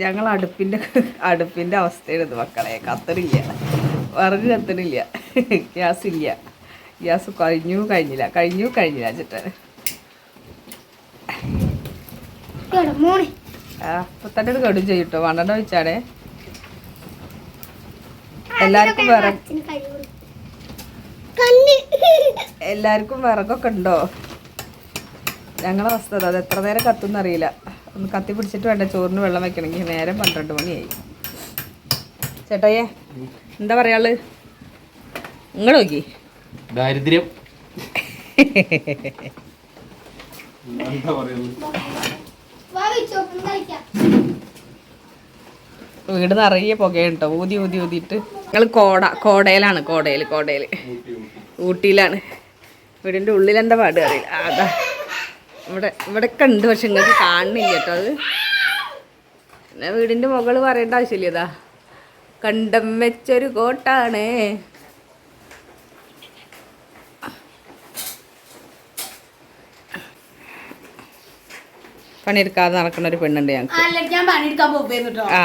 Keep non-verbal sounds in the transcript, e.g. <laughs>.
ഞങ്ങൾ അടുപ്പിന്റെ <laughs> അടുപ്പിന്റെ അവസ്ഥയാണ് മക്കളെ. കത്തണില്ല. വിറക് കത്തണില്ല. ഗ്യാസ് ഇല്ല ഗ്യാസ് കഴിഞ്ഞു കഴിഞ്ഞില്ല. കഴിഞ്ഞു കഴിഞ്ഞില്ല ചേട്ടൻ ആ അപ്പൊ തന്നെ ഒരു കടും ചെയ്യട്ടോ വണ്ണെണ്ണ വെച്ചാണേ എല്ലാവർക്കും വിറക് എല്ലാവർക്കും വിറകൊക്കെ ഉണ്ടോ? ഞങ്ങളെ അവസ്ഥ അതാ. എത്ര നേരം കത്തുന്ന അറിയില്ല ഒന്ന് കത്തി പിടിച്ചിട്ട് വേണ്ട ചോറിന് വെള്ളം വെക്കണമെങ്കിൽ നേരം പന്ത്രണ്ട് മണിയായി. ചേട്ടായേ എന്താ പറയാൾ? നിങ്ങൾ നോക്കി. ദാരിദ്ര്യം. വീട് നിറയെ പുകയുണ്ടോ ഊതി ഊതി ഊതിയിട്ട്. ഞങ്ങൾ കോട കോടയിലാണ് കോടയിൽ കോടയിൽ. ഊട്ടിയിലാണ്. വീടിന്റെ ഉള്ളിൽ എന്താ പാട് അറിയില്ല. അതാ. ഇവിടെ ഇവിടെയൊക്കെ ഉണ്ട് പക്ഷെ നിങ്ങൾക്ക് കാണുന്നില്ല കേട്ടോ അത്. പിന്നെ വീടിന്റെ മുകൾ പറയേണ്ട ആവശ്യമില്ല ഇതാ. കണ്ടം വെച്ചൊരു കോട്ടാണ്. പണിയെടുക്കാതെ നടക്കുന്ന ഒരു പെണ്ണുണ്ട് ഞങ്ങൾക്ക് ആ.